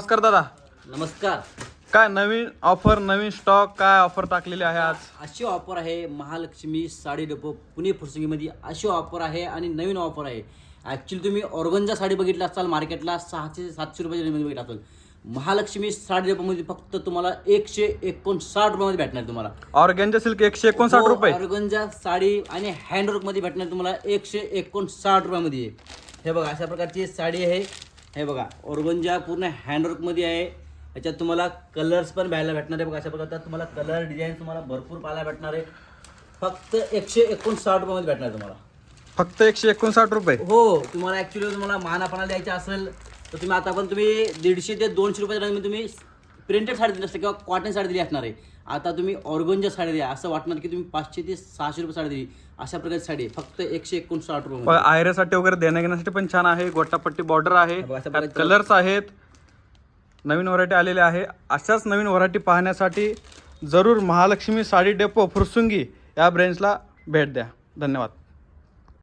नमस्कार दादा. नमस्कार. काय नवीन ऑफर नवीन स्टॉक काय ऑफर टाकलेली आहे आज? अशी ऑफर आहे महालक्ष्मी साडी डेपो पुणे फुरसंगीमध्ये. अशी ऑफर आहे आणि नवीन ऑफर आहे. ॲक्च्युली तुम्ही ऑर्गनचा साडी बघितला असाल मार्केटला सहाशे सातशे रुपयाच्या रेंजमध्ये बघितला असाल. महालक्ष्मी साडी डेपोमध्ये फक्त तुम्हाला एकशे एकोणसाठ रुपयामध्ये भेटणार तुम्हाला. ऑर्गॅनच्या सिल्क एकशे एकोणसाठ रुपये. ऑर्गनचा साडी आणि हँडवर्कमध्ये भेटणार तुम्हाला एकशे एकोणसाठ रुपयामध्ये. हे बघा अशा प्रकारची साडी आहे. हे बघा ऑर्गनच्या पूर्ण हँडवर्कमध्ये आहे याच्यात तुम्हाला कलर्स पण पाहायला भेटणार आहे. बघा अशा प्रकारचा तुम्हाला कलर डिझाईन तुम्हाला भरपूर पाहायला भेटणार आहे. फक्त एकशे एकोणसाठ रुपयामध्ये भेटणार तुम्हाला. फक्त एकशे एकोणसाठ रुपये? हो तुम्हाला ॲक्च्युली तुम्हाला मानापणा द्यायचा असेल तर तुम्ही आता पण तुम्ही दीडशे ते दोनशे रुपयाच्या रेंजमध्ये तुम्ही प्रिंटेड साडी दिली असते किंवा कॉटन साडी दिली असणार आहे. आता तुम्ही ऑर्गनच्या साडी द्या. असं वाटणार की तुम्ही पाचशे ते सहाशे रुपये साडी दिली. अशा प्रकारची साडी आहे. फक्त एकशे एकोणसाठ रुपये आयऱ्यासाठी वगैरे देण्या घेण्यासाठी पण छान आहे. गोटापट्टी बॉर्डर आहे. बघा, कलर्स आहेत. नवीन व्हरायटी आलेल्या आहे. अशाच नवीन व्हरायटी पाहण्यासाठी जरूर महालक्ष्मी साडी डेपो फुरसुंगी या ब्रँचला भेट द्या. धन्यवाद.